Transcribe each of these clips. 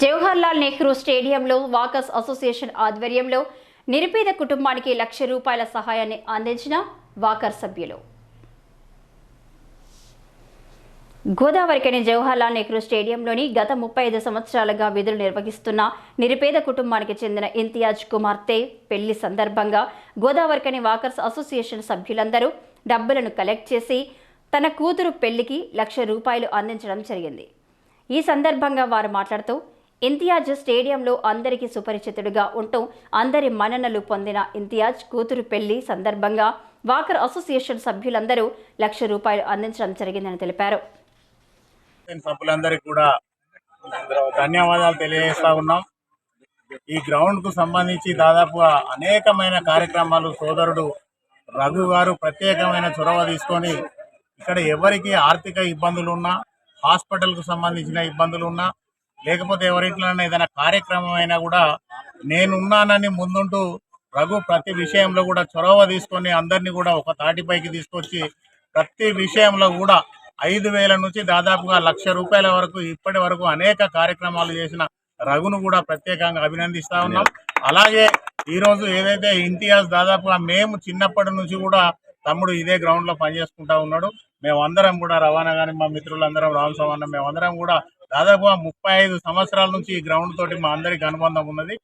జవహర్లాల్ నెహ్రూ స్టేడియంలో walkers association ఆధ్వర్యంలో నిరుపేద కుటుంబానికి లక్ష రూపాయల సహాయాన్ని అందించిన వాకర్ సభ్యులు. గోదావరికని జవహర్లాల్ నెహ్రూ స్టేడియంలోని గత ముప్పై ఐదు సంవత్సరాలుగా విధులు నిర్వహిస్తున్న నిరుపేద కుటుంబానికి చెందిన ఇంతియాజ్ కుమార్తె పెళ్ళి సందర్భంగా గోదావరికని వాకర్స్ అసోసియేషన్ సభ్యులందరూ డబ్బులను కలెక్ట్ చేసి తన కూతురు పెళ్ళికి లక్ష రూపాయలు అందించడం జరిగింది. ఈ సందర్భంగా వారు మాట్లాడుతూ ఇంతియాజ్ స్టేడియంలో అందరికీ సుపరిచితుడిగా ఉంటూ అందరి మన్ననలు పొందిన ఇంతియాజ్ కూతురు పెళ్ళి సందర్భంగా వాకర్ అసోసియేషన్ సభ్యులందరూ లక్ష రూపాయలు అందించడం జరిగిందని తెలిపారు. సభ్యులందరికీ కూడా ధన్యవాదాలు తెలియజేస్తా ఉన్నాం. ఈ గ్రౌండ్కు సంబంధించి దాదాపుగా అనేకమైన కార్యక్రమాలు సోదరుడు రఘు గారు ప్రత్యేకమైన చొరవ తీసుకొని ఇక్కడ ఎవరికి ఆర్థిక ఇబ్బందులు ఉన్నా హాస్పిటల్కు సంబంధించిన ఇబ్బందులు ఉన్నా లేకపోతే ఎవరింట్లోనే ఏదైనా కార్యక్రమం అయినా కూడా నేనున్నానని ముందుంటూ రఘు ప్రతి విషయంలో కూడా చొరవ తీసుకొని అందరినీ కూడా ఒక తాటిపైకి తీసుకొచ్చి ప్రతి విషయంలో కూడా ఐదు వేల నుంచి దాదాపుగా లక్ష రూపాయల వరకు ఇప్పటి వరకు అనేక కార్యక్రమాలు చేసిన రఘును కూడా ప్రత్యేకంగా అభినందిస్తా ఉన్నాం. అలాగే ఈరోజు ఏదైతే ఇంతియాజ్ దాదాపుగా మేము చిన్నప్పటి నుంచి కూడా తమ్ముడు ఇదే గ్రౌండ్లో పనిచేసుకుంటా ఉన్నాడు. మేమందరం కూడా రవాణా కానీ మా మిత్రులందరం రామసవన్న మేమందరం కూడా దాదాపుగా ముప్పై ఐదు సంవత్సరాల నుంచి ఈ గ్రౌండ్ తోటి మా అందరికి అనుబంధం ఉన్నది.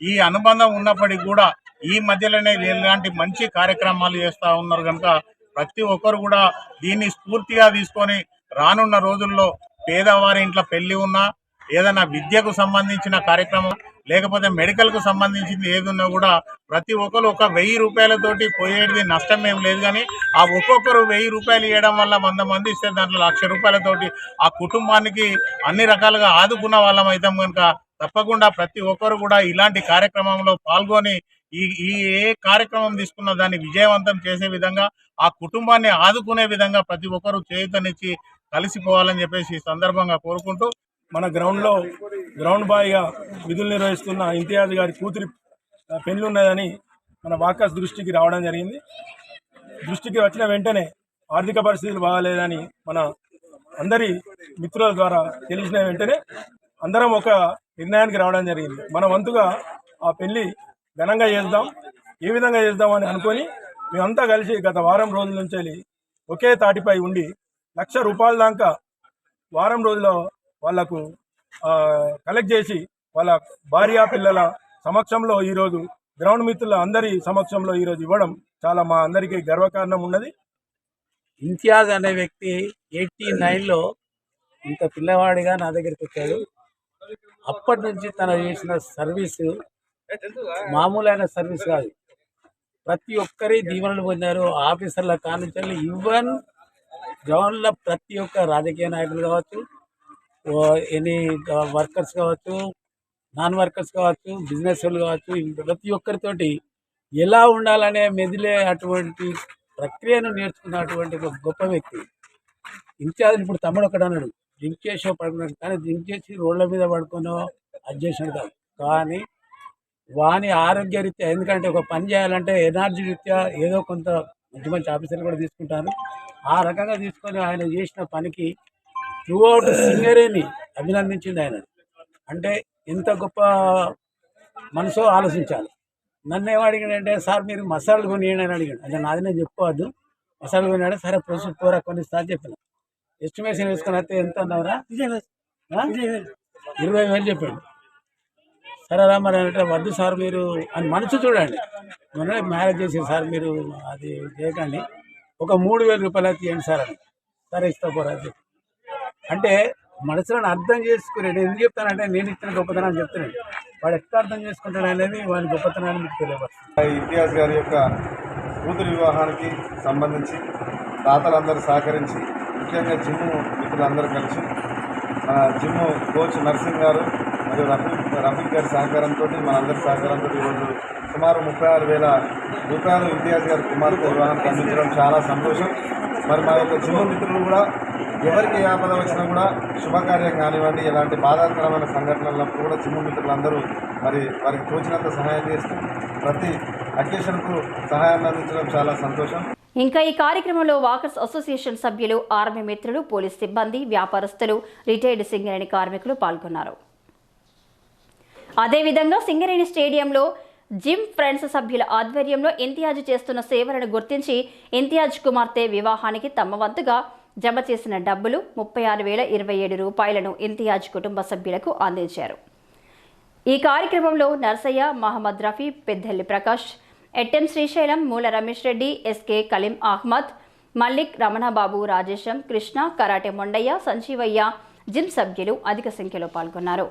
ఈ అనుబంధం ఉన్నప్పటికీ కూడా ఈ మధ్యలోనే ఇలాంటి మంచి కార్యక్రమాలు చేస్తూ ఉన్నారు కనుక ప్రతి ఒక్కరు కూడా దీన్ని స్ఫూర్తిగా తీసుకొని రానున్న రోజుల్లో పేదవారి ఇంట్లో పెళ్ళి ఉన్నా ఏదైనా విద్యకు సంబంధించిన కార్యక్రమం లేకపోతే మెడికల్కు సంబంధించింది ఏది ఉన్నా కూడా ప్రతి ఒక్కరు ఒక వెయ్యి రూపాయలతోటి పోయేది నష్టం ఏం లేదు కానీ ఆ ఒక్కొక్కరు వెయ్యి రూపాయలు ఇవ్వడం వల్ల వంద మంది ఇస్తే దాంట్లో లక్ష రూపాయలతోటి ఆ కుటుంబానికి అన్ని రకాలుగా ఆదుకున్న వాళ్ళం అవుతాం కనుక తప్పకుండా ప్రతి ఒక్కరు కూడా ఇలాంటి కార్యక్రమంలో పాల్గొని ఈ ఈ ఏ కార్యక్రమం తీసుకున్న దాన్ని విజయవంతం చేసే విధంగా ఆ కుటుంబాన్ని ఆదుకునే విధంగా ప్రతి ఒక్కరూ చేయుతనిచ్చి కలిసిపోవాలని చెప్పేసి ఈ సందర్భంగా కోరుకుంటూ మన గ్రౌండ్లో గ్రౌండ్ బాయ్గా విధులు నిర్వహిస్తున్న ఇంతియాజ్ గారి కూతురి ఆ, ఉన్నదని మన వాకస్ దృష్టికి రావడం జరిగింది. దృష్టికి వచ్చిన వెంటనే ఆర్థిక పరిస్థితులు బాగాలేదని మన అందరి మిత్రుల ద్వారా తెలిసిన వెంటనే అందరం ఒక నిర్ణయానికి రావడం జరిగింది. మన వంతుగా ఆ పెళ్ళి ఘనంగా చేద్దాం ఏ విధంగా చేద్దామని అనుకొని మేమంతా కలిసి గత వారం రోజుల నుంచి వెళ్ళి ఒకే తాటిపై ఉండి లక్ష రూపాయల దాకా వారం రోజుల్లో వాళ్ళకు కలెక్ట్ చేసి వాళ్ళ భార్య పిల్లల సమక్షంలో ఈరోజు గ్రౌండ్ మిత్రుల అందరి సమక్షంలో ఈరోజు ఇవ్వడం చాలా మా అందరికీ గర్వకారణం ఉన్నది. ఇంతియాజ్ అనే వ్యక్తి ఎయిటీ నైన్లో ఇంత పిల్లవాడిగా నా దగ్గరికి వచ్చాడు. అప్పటి నుంచి తను చేసిన సర్వీసు మామూలైన సర్వీస్ కాదు. ప్రతి ఒక్కరి దీవెనలు పొందారు. ఆఫీసర్ల కానించాలి ఈవెన్ గ్రౌండ్లో ప్రతి ఒక్క రాజకీయ నాయకులు కావచ్చు ఎనీ వర్కర్స్ కావచ్చు నాన్ వర్కర్స్ కావచ్చు బిజినెస్ వాళ్ళు కావచ్చు ప్రతి ఒక్కరితోటి ఎలా ఉండాలనే మెదిలే అటువంటి ప్రక్రియను నేర్చుకున్నటువంటి ఒక గొప్ప వ్యక్తి. ఇన్ఛార్జ్ ఇప్పుడు తమ్ముడు ఒకడు అన్నాడు డ్రింక్ చేసో పడుకున్నాడు కానీ డ్రింక్ చేసి రోడ్ల మీద పడుకునో అది చేసినాడు కాదు. కానీ వాని ఆరోగ్య రీత్యా ఎందుకంటే ఒక పని చేయాలంటే ఎనర్జీ రీత్యా ఏదో కొంత మంచి మంచి ఆఫీసర్లు కూడా తీసుకుంటారు. ఆ రకంగా తీసుకొని ఆయన చేసిన పనికి త్రూ అవుట్ సింగరేని అభినందించింది ఆయన. అంటే ఎంత గొప్ప మనసో ఆలోచించాలి. నన్ను ఏం అడిగాడంటే సార్ మీరు మసాలాలు కొనియండి అని అడిగాడు. అంటే నాది నేను చెప్పుకోవద్దు. మసాలాలు కొనియాడు సరే ప్రొసెస్ కూర కొనిస్తా అని చెప్పిన. ఎస్టిమేషన్ వేసుకొని వస్తే ఎంత అన్నారా? ఇరవై వేలు చెప్పాడు. సరే రా మరి అంటే వద్దు సార్ మీరు అని మనసు చూడండి. మొన్న మ్యారేజ్ చేసి సార్ మీరు అది చేయకండి. ఒక మూడు వేల రూపాయలు అయితే ఇవ్వండి సార్ అని. సరే ఇస్తా పోరా అంటే మనసులను అర్థం చేసుకునేది ఎందుకు చెప్తానంటే నేను ఇచ్చిన గొప్పతనాన్ని చెప్తున్నాను. వాడు ఎట్లా అర్థం చేసుకుంటాడు అనేది వాడి గొప్పతనాన్ని మీకు తెలియపరుస్తుంది. ఇతిహాస్ గారి యొక్క కూతురు వివాహానికి సంబంధించి తాతలందరూ సహకరించి ముఖ్యంగా జిమ్ మిత్రులందరూ కలిసి మన జిమ్ కోచ్ నర్సింగ్ గారు మరియు రఫీక్ రఫీక్ గారి సహకారంతో మనందరి సహకారంతో ఈరోజు సుమారు ముప్పై ఆరు వేల రూపాయలు ఇంతియాజ్ గారి కుమార్తె వివాహానికి అందించడం చాలా సంతోషం. మరి మా యొక్క జిమ్ మిత్రులు కూడా ఎవరికి ఆపద వచ్చినా కూడా శుభకార్యం కానివ్వండి ఇలాంటి బాధాకరమైన సంఘటనలప్పుడు కూడా జిమ్ మిత్రులందరూ మరి వారికి తోచినంత సహాయం చేస్తూ ప్రతి అకేషన్కు సహాయాన్ని అందించడం చాలా సంతోషం. ఇంకా ఈ కార్యక్రమంలో వాకర్స్ అసోసియేషన్ సభ్యులు ఆర్మీ మిత్రులు పోలీస్ సిబ్బంది వ్యాపారస్తులు రిటైర్డ్ సింగరేణి కార్మికులు పాల్గొన్నారు. అదేవిధంగా సింగరేణి స్టేడియంలో జిమ్ ఫ్రెండ్స్ సభ్యుల ఆధ్వర్యంలో ఇంతియాజ్ చేస్తున్న సేవలను గుర్తించి ఇంతియాజ్ కుమార్తె వివాహానికి తమ వంతుగా జమ చేసిన డబ్బులు ముప్పై ఆరు వేల ఇరవై ఏడు రూపాయలను ఇంతియాజ్ కుటుంబ సభ్యులకు అందించారు. ఈ కార్యక్రమంలో Narsaiah Mohammed Rafi Peddelli Prakash Ettem Srisailam Moola Ramesh Reddy SK Kaleem Ahmed Mallik Ramanababu Rajesham Krishna karate Mondaiah Sanjeevaiah gym సభ్యులు అధిక సంఖ్యలో పాల్గొన్నారు.